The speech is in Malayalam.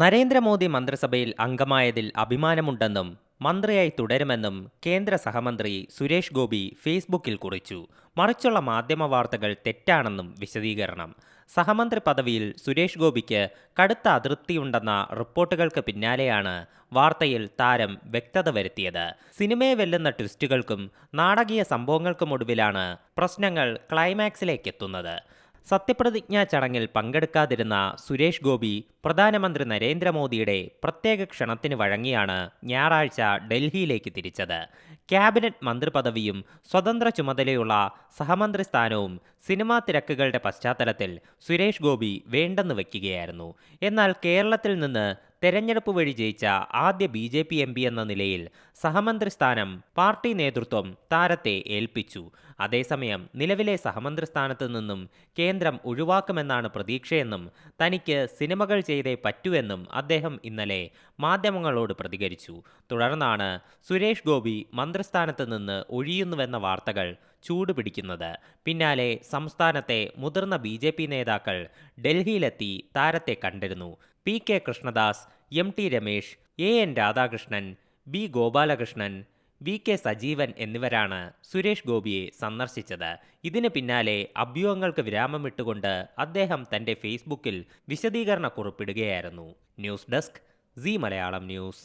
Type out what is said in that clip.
നരേന്ദ്രമോദി മന്ത്രിസഭയിൽ അംഗമായതിൽ അഭിമാനമുണ്ടെന്നും മന്ത്രിയായി തുടരുമെന്നും കേന്ദ്ര സഹമന്ത്രി സുരേഷ് ഗോപി ഫേസ്ബുക്കിൽ കുറിച്ചു. മറിച്ചുള്ള മാധ്യമ വാർത്തകൾ തെറ്റാണെന്നും വിശദീകരണം. സഹമന്ത്രി പദവിയിൽ സുരേഷ് ഗോപിക്ക് കടുത്ത അതൃപ്തിയുണ്ടെന്ന റിപ്പോർട്ടുകൾക്ക് പിന്നാലെയാണ് വാർത്തയിൽ താരം വ്യക്തത വരുത്തിയത്. സിനിമയെ വെല്ലുന്ന ട്വിസ്റ്റുകൾക്കും നാടകീയ സംഭവങ്ങൾക്കുമൊടുവിലാണ് പ്രശ്നങ്ങൾ ക്ലൈമാക്സിലേക്കെത്തുന്നത്. സത്യപ്രതിജ്ഞാ ചടങ്ങിൽ പങ്കെടുക്കാതിരുന്ന സുരേഷ് ഗോപി പ്രധാനമന്ത്രി നരേന്ദ്രമോദിയുടെ പ്രത്യേക ക്ഷണത്തിന് വഴങ്ങിയാണ് ഞായറാഴ്ച ഡൽഹിയിലേക്ക് തിരിച്ചത്. ക്യാബിനറ്റ് മന്ത്രിപദവിയും സ്വതന്ത്ര ചുമതലയുള്ള സഹമന്ത്രി സ്ഥാനവും സിനിമാ തിരക്കുകളുടെ പശ്ചാത്തലത്തിൽ സുരേഷ് ഗോപി വേണ്ടെന്ന് വയ്ക്കുകയായിരുന്നു. എന്നാൽ കേരളത്തിൽ നിന്ന് തെരഞ്ഞെടുപ്പ് വഴി ജയിച്ച ആദ്യ B J P M P എന്ന നിലയിൽ സഹമന്ത്രി സ്ഥാനം പാർട്ടി നേതൃത്വം താരത്തെ ഏൽപ്പിച്ചു. അതേസമയം നിലവിലെ സഹമന്ത്രി സ്ഥാനത്ത് നിന്നും കേന്ദ്രം ഒഴിവാക്കുമെന്നാണ് പ്രതീക്ഷയെന്നും തനിക്ക് സിനിമകൾ ചെയ്തേ പറ്റൂവെന്നും അദ്ദേഹം ഇന്നലെ മാധ്യമങ്ങളോട് പ്രതികരിച്ചു. തുടർന്നാണ് സുരേഷ് ഗോപി മന്ത്രിസ്ഥാനത്ത് നിന്ന് ഒഴിയുന്നുവെന്ന വാർത്തകൾ ചൂടുപിടിക്കുന്നത് പിന്നാലെ സംസ്ഥാനത്തെ മുതിർന്ന ബി ജെ പി നേതാക്കൾ ഡൽഹിയിലെത്തി താരത്തെ കണ്ടിരുന്നു. P K Krishnadas M T Ramesh A N Radhakrishnan B Gopalakrishnan V K Sajeevan എന്നിവരാണ് സുരേഷ് ഗോപിയെ സന്ദർശിച്ചത്. ഇതിന് പിന്നാലെ അഭ്യൂഹങ്ങൾക്ക് വിരാമമിട്ടുകൊണ്ട് അദ്ദേഹം തന്റെ ഫേസ്ബുക്കിൽ വിശദീകരണ കുറിപ്പിടുകയായിരുന്നു news desk C Malayalam news.